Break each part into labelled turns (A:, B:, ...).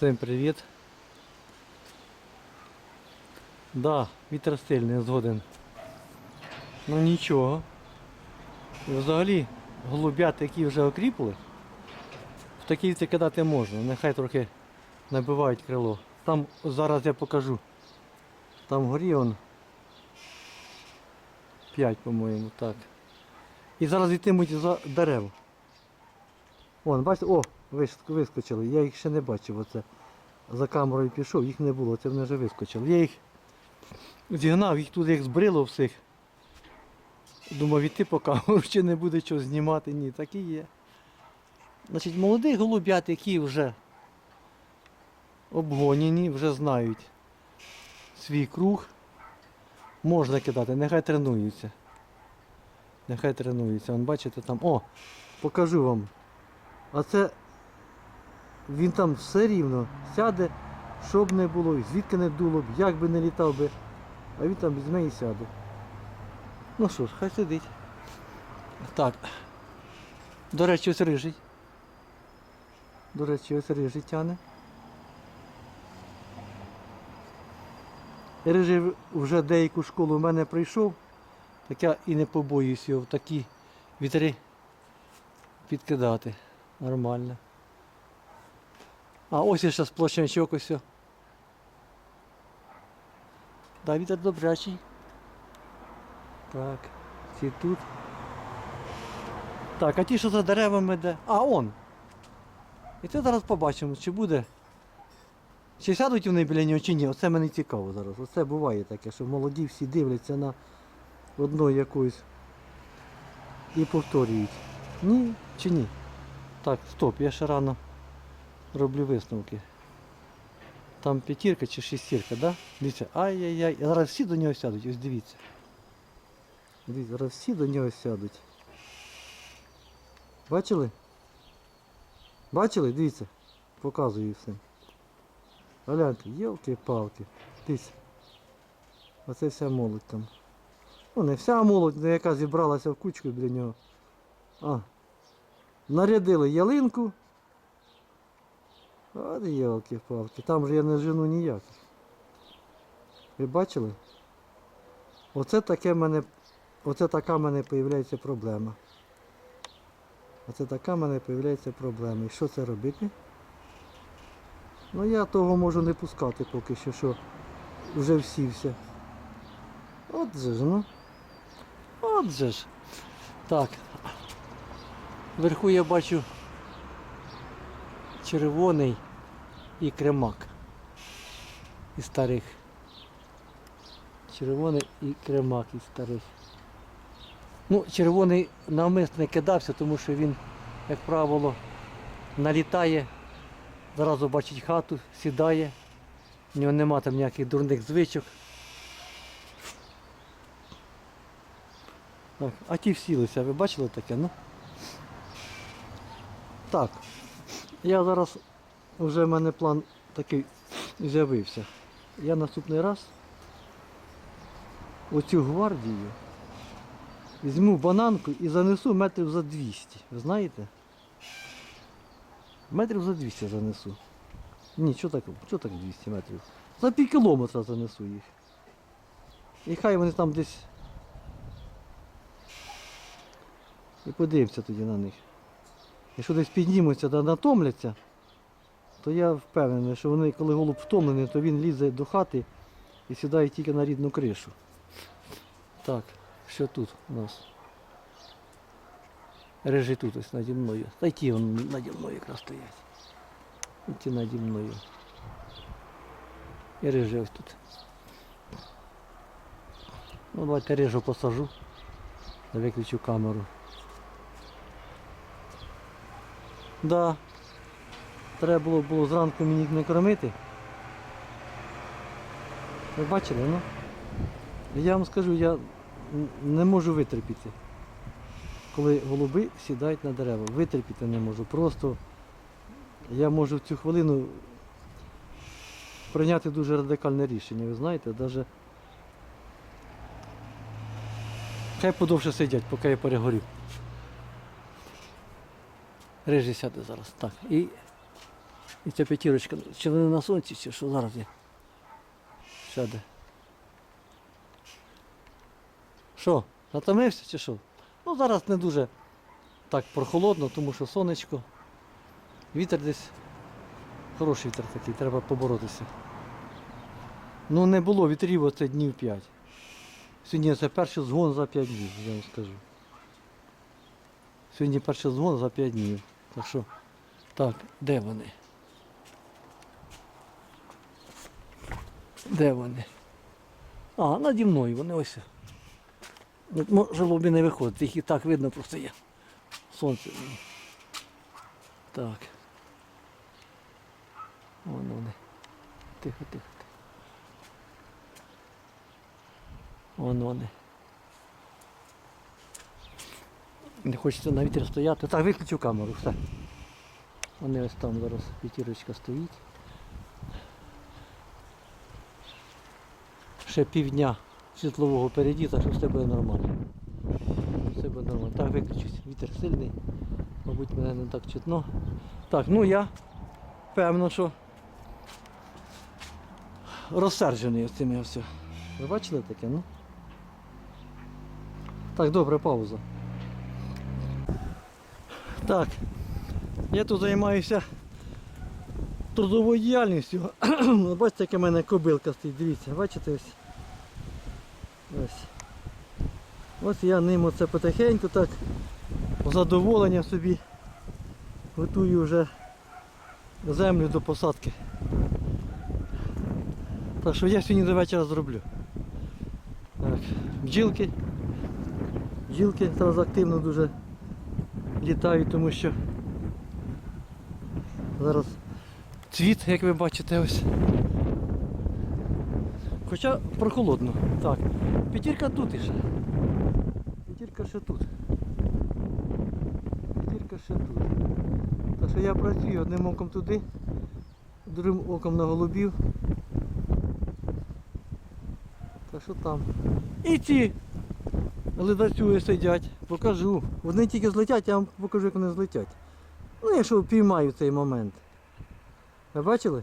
A: Всім привіт. Да, вітер сильний, згоден. Ну нічого. Взагалі голубят, які вже окріпли, в такі віці кидати можна. Нехай трохи набивають крило. Там зараз я покажу. Там вгорі он 5, по-моєму, так. І зараз йтимуть за дерев. Вон, бачите, о, вискочили. Я їх ще не бачив. Оце. За камерою пішов, їх не було, це вони вже вискочили. Я їх зігнав, їх тут як збрило всіх. Думав, іти по камеру, ще не буде чого знімати. Ні, так і є. Значить, молодих голубят, які вже обгоняні, вже знають свій круг. Можна кидати, нехай тренуються. Нехай тренуються. Вон бачите там. О, покажу вам. А це він там все рівно сяде, щоб не було, звідки не дуло б, як би не літав би, а він там візьме і сяде. Ну що ж, хай сидить. Так. До речі, ось рижий. До речі, ось рижий тяне. Рижий вже деяку школу в мене прийшов, так я і не побоюсь його в такі вітри підкидати. Нормально. А ось ще сплошнячок ось. Да, вітер добрячий. Так, ці тут. Так, а ті, що за деревами де. А, он. І це зараз побачимо, чи буде. Чи сядуть вони біля нього, чи ні. Оце мене цікаво зараз. Оце буває таке, що молоді всі дивляться на одну якусь і повторюють. Ні чи ні? Так, стоп, я ще рано роблю висновки. Там п'ятірка чи шестірка, да? Дивіться, ай-яй-яй. Зараз всі до нього сядуть, ось дивіться. Дивіться, зараз всі до нього сядуть. Бачили? Бачили? Дивіться. Показую всім. Гляньте, йолки-палки. Дивіться. Оце вся молодь там. Ну не вся молодь, яка зібралася в кучку біля нього. А, нарядили ялинку. От ялки-палки. Там же я не жену ніяких. Ви бачили? Оце таке мене. Оце така в мене появляється проблема. Оце така в мене появляється проблема. І що це робити? Ну я того можу не пускати поки що, що вже всівся. От же ж, ну. От же ж. Так. Вверху я бачу червоний і кремак із старих. Червоний і кремак із старих. Ну, червоний навмисно кидався, тому що він, як правило, налітає, зразу бачить хату, сідає, в нього нема там ніяких дурних звичок. Так, а ті всілися, ви бачили таке, ну? Так, я зараз вже в мене план такий з'явився. Я наступний раз оцю гвардію візьму бананку і занесу метрів за 200. Ви знаєте? Метрів за 200 занесу. Ні, що так, що так 200 метрів? За пів кілометра занесу їх. І хай вони там десь. І подивимося тоді на них. Якщо десь піднімуться та натомляться, то я впевнений, що вони, коли голуб втомлений, то він лізе до хати і сідає тільки на рідну кришу. Так, що тут у нас? Режи тут ось наді мною. Та й ті вон наді мною якраз стоять. Ті наді мною. І режи ось тут. Ну, давайте режу посажу. Виключу камеру. Да. Треба було, було зранку мені їх не кормити. Ви бачили, ну? Я вам скажу, я не можу витерпіти. Коли голуби сідають на дерева. Витерпіти не можу. Просто я можу в цю хвилину прийняти дуже радикальне рішення. Ви знаєте, навіть хай подовше сидять, поки я перегорю. Рижий сяде зараз. Так. І І ця п'ятірочка, чи вони на сонці, чи що зараз є? Сяде. Що, затомився чи що? Ну зараз не дуже так прохолодно, тому що сонечко. Вітер десь. Хороший вітер такий, треба поборотися. Ну не було вітрів оце днів 5. Сьогодні це перший згон за 5 днів, я вам скажу. Сьогодні перший згон за 5 днів. Так що, так, де вони? Де вони? А, наді мною вони ось. Може лобі не виходить, їх і так видно просто є. Сонце. Так. Вон вони. Тихо, тихо, тихо. Вон вони. Не хочеться на вітрі стояти. Так, виключу камеру, все. Вони ось там зараз п'ятірочка стоїть. Ще півдня світлового переді, так що все буде нормально. Все буде нормально. Так, виключусь. Вітер сильний. Мабуть, мене не так чутно. Так, ну я певно, що розсерджений з цим я все. Ви бачили таке, ну? Так, добре, пауза. Так, я тут займаюся трудовою діяльністю. Бачите, яка в мене кобилка стоїть, дивіться, бачите ось. Ось. Ось я ним оце потихеньку так з задоволенням собі готую вже землю до посадки. Так що я сьогодні до вечора зроблю. Так, бджілки. Бджілки зараз активно дуже літають, тому що зараз цвіт, як ви бачите, ось. Хоча прохолодно. Так, п'ятірка тут іще. П'ятірка ще тут. П'ятірка ще тут. Так що я працюю одним оком туди, другим оком на голубів. Так що там. І ці ледацюги сидять, покажу. Вони тільки злетять, я вам покажу, як вони злетять. Ну, якщо піймаю цей момент. Ви бачили?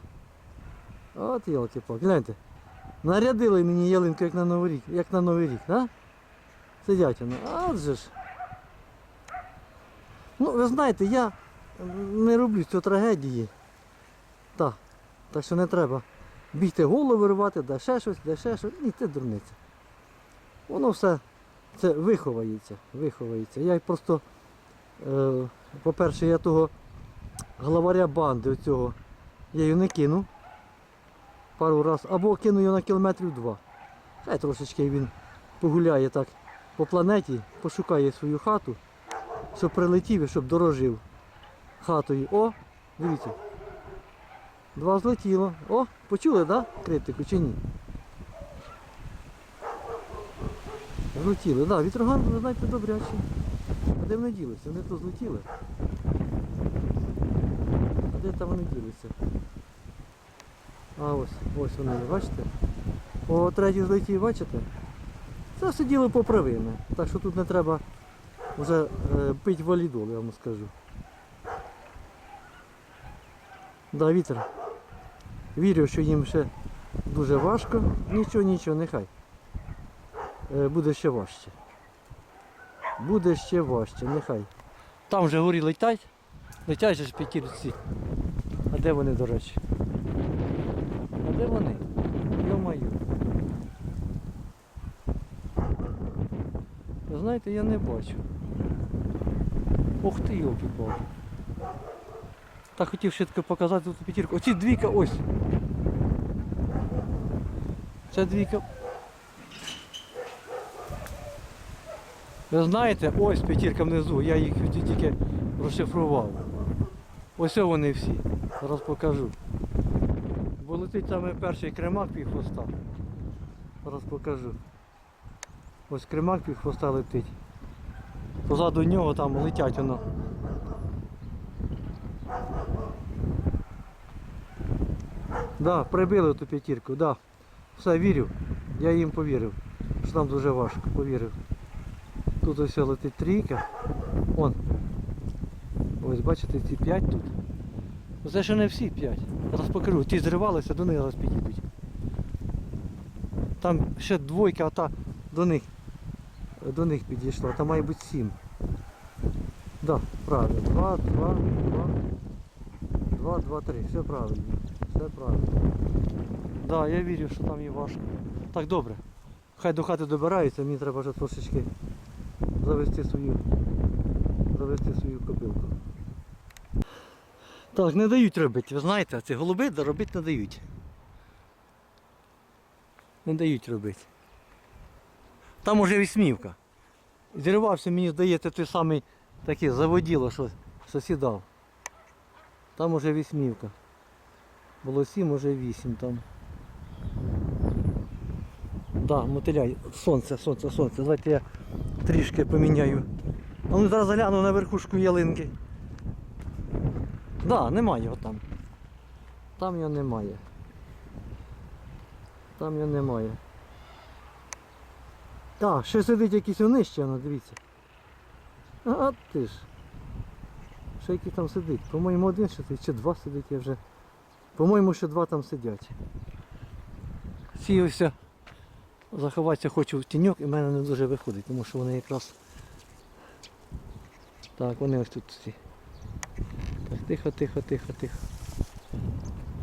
A: От ялки палки гляньте. Нарядили мені ялинку як на Новий рік, як на Новий рік, а? Сидять вони. А от же ж. Ну, ви знаєте, я не роблю цього трагедії. Так. Так що не треба бігти голови рвати, де ще щось, де ще щось. Ні, це дурниця. Воно все це виховається, виховається. Я просто, е, по-перше, я того главаря банди оцього, я її не кину пару раз, або кину його на кілометрів два. Хай трошечки він погуляє так по планеті, пошукає свою хату, щоб прилетів і щоб дорожив хатою. О, дивіться. Два злетіло. О, почули, так? Да? Критику чи ні? Злетіли, да, вітроган, ви знаєте, добрячий. А де вони ділися? Вони то злетіли. А де там вони ділися? А ось, ось вони, бачите? О, третій злетів, бачите? Це сиділи поправими. Так що тут не треба вже е, пити валідол, я вам скажу. Да, вітер. Вірю, що їм ще дуже важко. Нічого, нічого, нехай. Е, Буде ще важче. Буде ще важче, нехай. Там вже горі летять. Летять же ж п'ятірці. А де вони, до речі? А де вони? Ви знаєте, я не бачу. Ух ти, палки Так хотів швидко показати тут п'ятірку. Оці двійка ось. Це двійка. Ви знаєте, ось п'ятірка внизу, я їх тільки розшифрував. Ось вони всі. Зараз покажу. Бо летить саме перший кремак пів хвоста. Зараз покажу. Ось кремак пів хвоста летить. Позаду нього там летять воно. Да, прибили ту п'ятірку, да. Все, вірю. Я їм повірив. Що там дуже важко, повірив. Тут ось летить трійка. Вон. Ось бачите, ці п'ять тут. Це ще не всі п'ять. Зараз покажу. Ті зривалися, до них зараз підійдуть. Там ще двойка, а та до них, до них підійшла. Там має бути сім. Да, правильно. Два, два, два. Два, два, три. Все правильно. Все правильно. Да, я вірю, що там є важко. Так, добре. Хай до хати добираються, мені треба вже трошечки завести свою, завести свою копилку. Так, не дають робити, ви знаєте, ці голуби робити не дають. Не дають робити. Там уже вісьмівка. Зірвався, мені здається, той самий такий заводіло, що, сідав. Там уже вісьмівка. Було сім, уже вісім там. Да, мотиля, сонце, сонце, сонце. Давайте я трішки поміняю. А ну зараз загляну на верхушку ялинки. Да, немає його там. Там його немає. Там його немає. Так, ще сидить якийсь ну дивіться. А ти ж. Ще який там сидить. По-моєму один сидить, чи два сидить я вже. По-моєму, ще два там сидять. Сіявся. Заховатися хочу в тіньок і в мене не дуже виходить, тому що вони якраз. Так, вони ось тут всі. Так, тихо, тихо, тихо, тихо.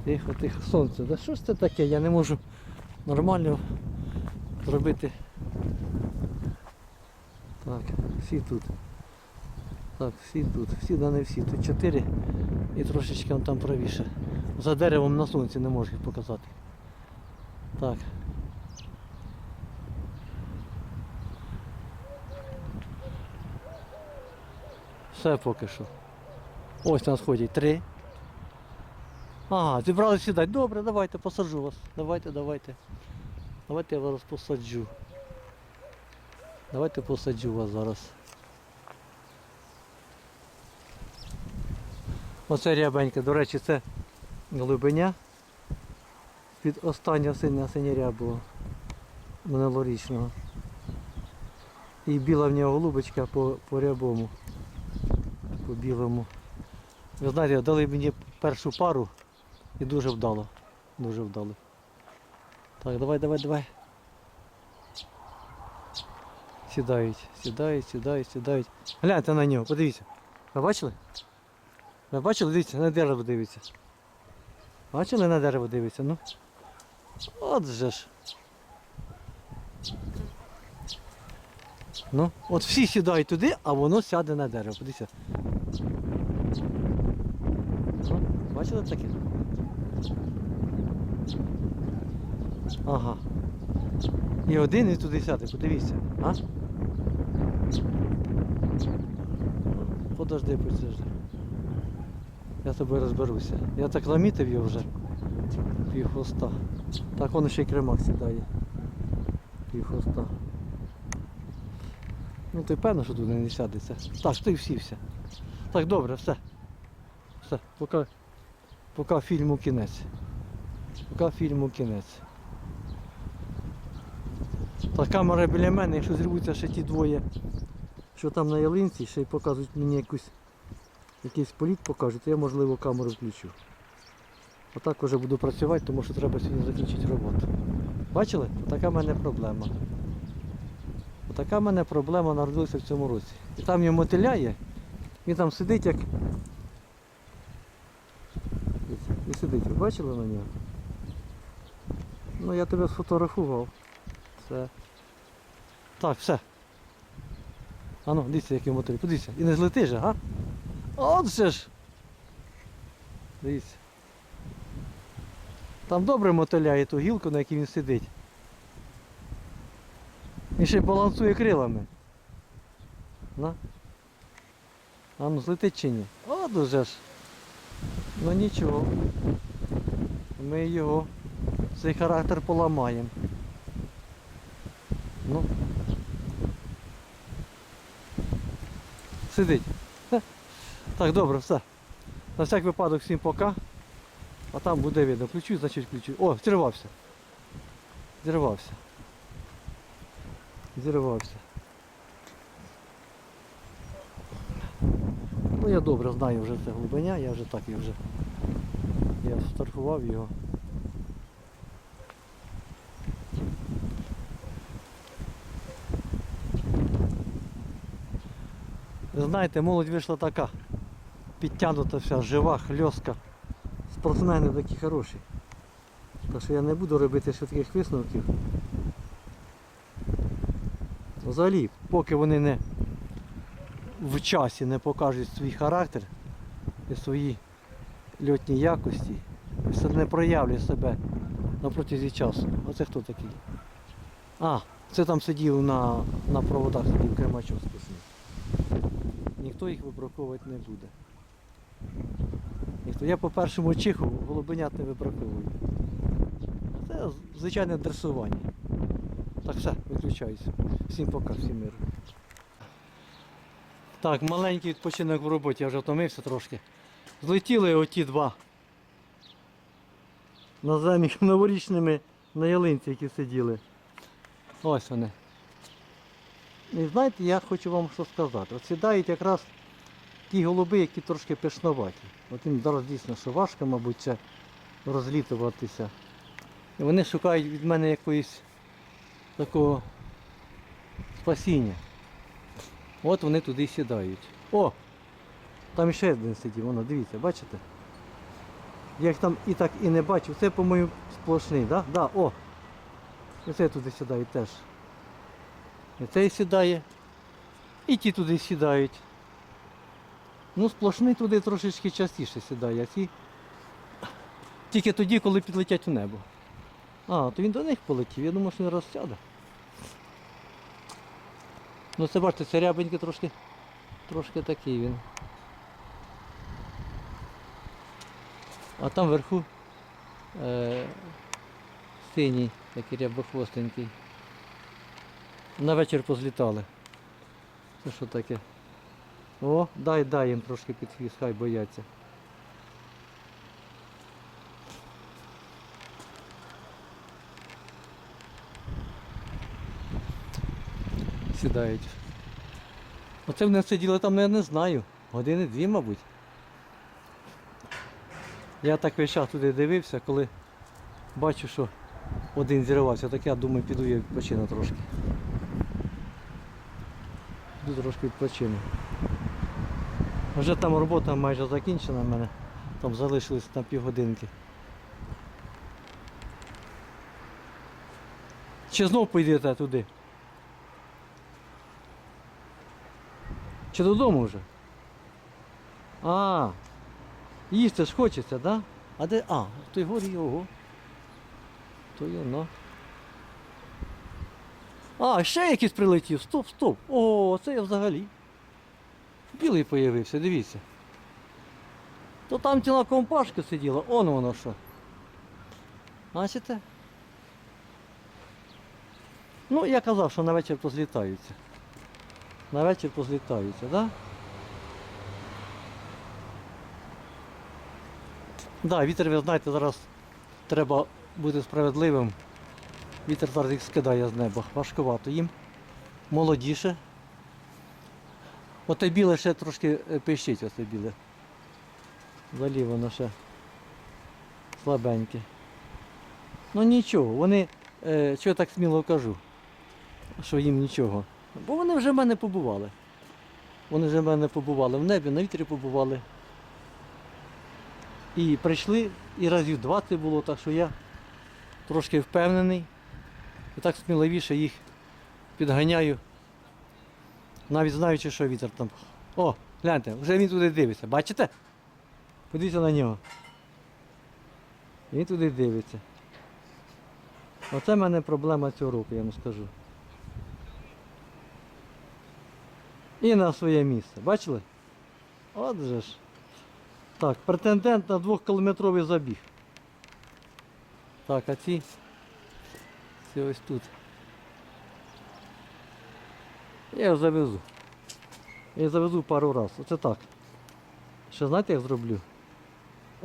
A: Тихо, тихо. Сонце. Да що ж це таке? Я не можу нормально зробити. Так, всі тут. Так, всі тут. Всі, да не всі. Тут чотири і трошечки там правіше. За деревом на сонці не можу їх показати. Так. Все поки що. Ось нас ходять три. Ага, зібрали сідати. Добре, давайте посаджу вас. Давайте, давайте. Давайте я вас посаджу. Давайте посаджу вас зараз. Оце рябенька, до речі, це голубеня. Від останнього синя синяря було минулорічного. І біла в нього голубочка по, по рябому білому. Ви знаєте, дали мені першу пару і дуже вдало. Дуже вдало. Так, давай, давай, давай. Сідають, сідають, сідають, сідають. Гляньте на нього, подивіться. Ви бачили? Ви бачили? Дивіться, на дерево дивиться. Бачили на дерево дивиться? Ну. От же ж. Ну, от всі сідають туди, а воно сяде на дерево. Подивіться. О, Бачили таке? Ага. І один і туди сяде, подивіться. А? Подожди, подожди. Я з тобою розберуся. Я так намітив його вже. Пів хвоста. Так воно ще й кремак сідає. Пів хвоста. Ну ти певно, що туди не сядеться. Так, ти всівся. Так, добре, все. Все, поки, поки фільму кінець. Поки фільму кінець. Та камера біля мене, якщо зірвуться ще ті двоє, що там на ялинці, ще й покажуть мені якусь, якийсь політ покажуть, то я можливо камеру включу. Отак вже буду працювати, тому що треба сьогодні закінчити роботу. Бачили? Така в мене проблема. Така в мене проблема народилася в цьому році. І там його мотиляє, він там сидить як. Сидить, ви бачили на нього? Ну я тебе сфотографував. Все. Так, все. Ану, дивіться, який мотиль. Подивіться. І не злети же, а? От же ж. Дивіться. Там добре мотиляє ту гілку, на якій він сидить. І ще й балансує крилами. На. А ну злетить чи ні? О, дуже ж. Ну нічого. Ми його цей характер поламаємо. Ну. Сидить. Так, добре, все. На всяк випадок всім пока. А там буде видно. Включу, значить включу. О, зірвався. Зірвався. Зірвався. Ну я добре знаю вже це глибиня, я вже так і вже Я сфотографував його. Знаєте, молодь вийшла така. Підтягнута вся, жива, хльоска. Спортсмени такі хороші. Так що я не буду робити швидких висновків. Взагалі, поки вони не в часі не покажуть свій характер і свої льотні якості, все не проявлять себе на протязі часу. Оце хто такий? А, це там сидів на, на проводах, сидів кремачок списаний. Ніхто їх вибраковувати не буде. Ніхто. Я по першому чиху голубенят не вибраковую. Це звичайне дресування. Так, все, виключаюся. Всім пока, всім миру. Так, маленький відпочинок в роботі, я вже втомився трошки. Злетіли оті два. На Наземі новорічними на ялинці, які сиділи. Ось вони. І знаєте, я хочу вам що сказати. От сідають якраз ті голуби, які трошки пишноваті. От їм зараз дійсно, що важко, мабуть, це розлітуватися. І вони шукають від мене якоїсь такого спасіння. От вони туди сідають. О! Там ще один сидів, воно, дивіться, бачите? Я їх там і так і не бачив. Це, по-моєму, сплошний? Да? Да, о! І це туди сідають теж. І цей сідає. І ті туди сідають. Ну, сплошний туди трошечки частіше сідає, а ці тільки тоді, коли підлетять у небо. А, то він до них полетів, я думаю, що він розсяде. Ну це бачите, це рябенький трошки, трошки такий він. А там вверху е, синій, такий рябохвостенький. На вечір позлітали. Це що таке? О, дай, дай їм трошки під хвіст, хай бояться. Сідають. Оце вони сиділи там, я не знаю. Години дві, мабуть. Я так весь час туди дивився, коли бачу, що один зірвався, так я думаю, піду я відпочину трошки. Піду трошки відпочину. Вже там робота майже закінчена в мене. Там залишилось на півгодинки. Чи знов поїдете туди? Чи додому вже? А, їсти ж хочеться, да? А де? А, той горі його. То й воно. А, ще якийсь прилетів. Стоп, стоп. О, це я взагалі. Білий появився, дивіться. То там ціла компашка сиділа, он воно що. Бачите? Ну, я казав, що на вечір позлітаються. На вечір позлітаються, так? Да? Вітер, ви знаєте, зараз треба бути справедливим. Вітер зараз їх скидає з неба. Важкувато їм. Молодіше. Оте біле ще трошки е, пищить, оте біле. Взагалі воно ще слабеньке. Ну нічого, вони, е, що я так сміло кажу, що їм нічого. Бо вони вже в мене побували. Вони вже в мене побували в небі, на вітрі побували. І прийшли, і разів 20 було, так що я трошки впевнений. І так сміливіше їх підганяю. Навіть знаючи, що вітер там. О, гляньте, вже він туди дивиться. Бачите? Подивіться на нього. Він туди дивиться. Оце в мене проблема цього року, я вам скажу. І на своє місце. Бачили? От же ж. Так, претендент на двохкілометровий забіг. Так, а ці. Ці ось тут. Я його завезу. Я завезу пару разів. Оце так. Ще знаєте, як зроблю?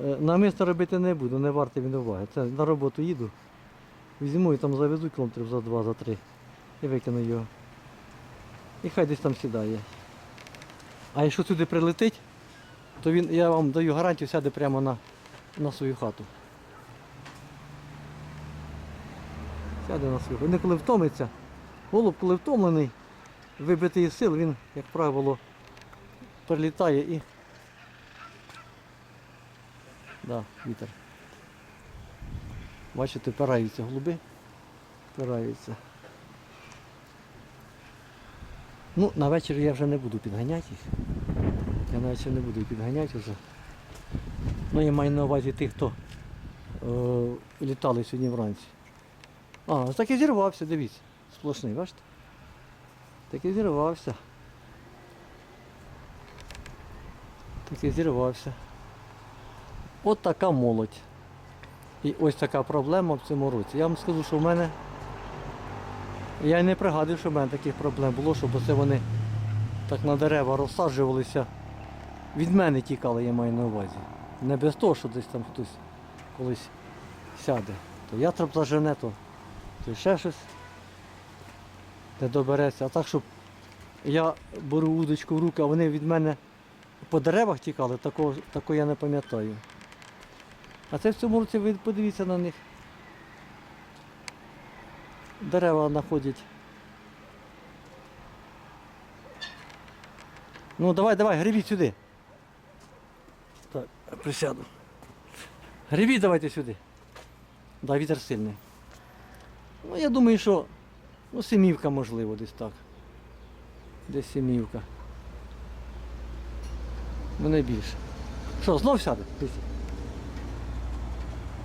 A: Е, Намисто робити не буду, не варто він уваги. Це на роботу їду. Візьму і там завезу кілометрів за два, за три. І викину його. І хай десь там сідає. А якщо сюди прилетить, то він, я вам даю гарантію, сяде прямо на на свою хату. Сяде на свою. Вони коли втомиться, голуб, коли втомлений, вибитий із сил, він, як правило, прилітає і. Да, вітер. Бачите, пираються голуби. Пираються. Ну, на вечір я вже не буду підганяти їх. Я на вечір не буду підганяти вже. Ну, я маю на увазі тих, хто е, літали сьогодні вранці. А, так і зірвався, дивіться. Сплошний, бачите? Так і зірвався. Так і зірвався. От така молодь. І ось така проблема в цьому році. Я вам скажу, що в мене. Я не пригадую, що в мене таких проблем було, щоб оце вони так на дерева розсаджувалися. Від мене тікали, я маю на увазі. Не без того, що десь там хтось колись сяде. То ястреб зажене, то, то ще щось не добереться. А так, щоб я беру удочку в руки, а вони від мене по деревах тікали, такого, такого я не пам'ятаю. А це в цьому році ви подивіться на них. Дерева знаходять. Ну давай, давай, гребіть сюди. Так, присяду. Гребіть давайте сюди. Да, вітер сильний. Ну, я думаю, що ну, сімівка можливо десь так. Десь сімівка. Ну більше. Що, знов сяде?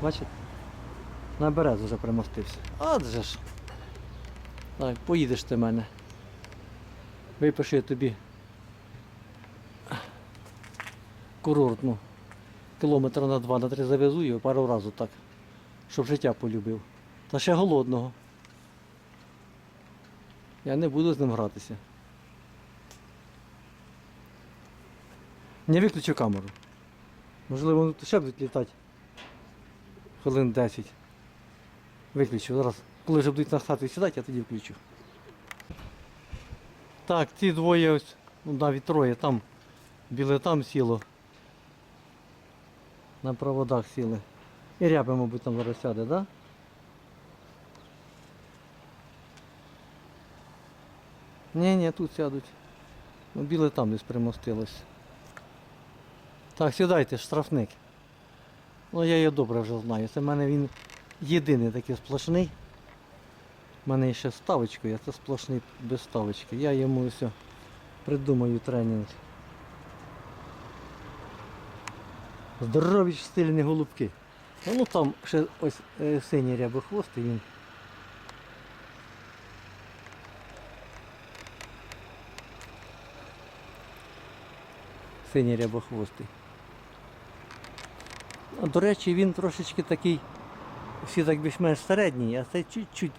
A: Бачите? На березу вже примостився. Адже ж. Так, поїдеш ти мене. Випишу я тобі курортну. Кілометр на два, на три завезу його пару разів так. Щоб життя полюбив. Та ще голодного. Я не буду з ним гратися. Не виключу камеру. Можливо, ще будуть літати. Хвилин 10. Виключу. Зараз, коли вже будуть на хату сідати, я тоді включу. Так, ці двоє ось, ну навіть троє там, біле там сіло. На проводах сіли. І ряби, мабуть, там зараз сяде, так? Да? Ні, ні, тут сядуть. Ну, біле там десь примостилось. Так, сідайте, штрафник. Ну я його добре вже знаю. Це в мене він єдиний такий сплошний. У мене ще з ставочкою, а це сплошний без ставочки. Я йому все придумаю тренінг. Здорові стильні голубки. Ну там ще ось е, синій рябохвостий він. Синій рябохвостий. До речі, він трошечки такий, всі так більш-менш середній, а цей чуть-чуть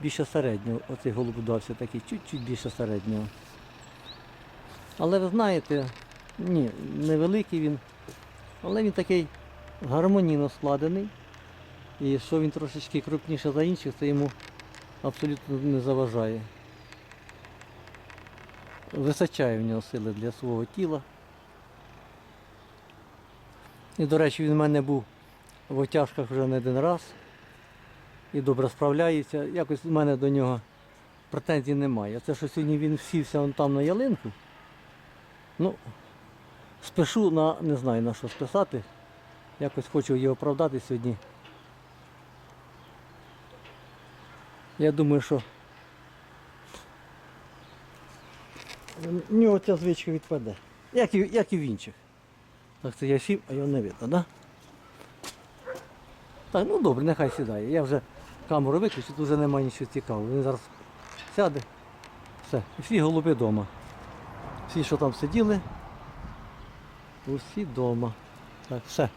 A: більше середнього. Оцей голуб дався такий, чуть-чуть більше середнього. Але ви знаєте, ні, невеликий він, але він такий гармонійно складений. І що він трошечки крупніше за інших, це йому абсолютно не заважає. Височає в нього сили для свого тіла. І, до речі, він в мене був в отяжках вже не один раз. І добре справляється. Якось в мене до нього претензій немає. Це що сьогодні він всівся вон там на ялинку. Ну, спешу на не знаю на що списати. Якось хочу її оправдати сьогодні. Я думаю, що в нього ця звичка відпаде. Як і, як і в інших. Так це я сів, а його не видно, да? Так, ну добре, нехай сідає. Я вже камеру виключу, тут вже немає нічого цікавого. Він зараз сяде. Все. І всі голуби вдома. Всі, що там сиділи, усі вдома. Так, все.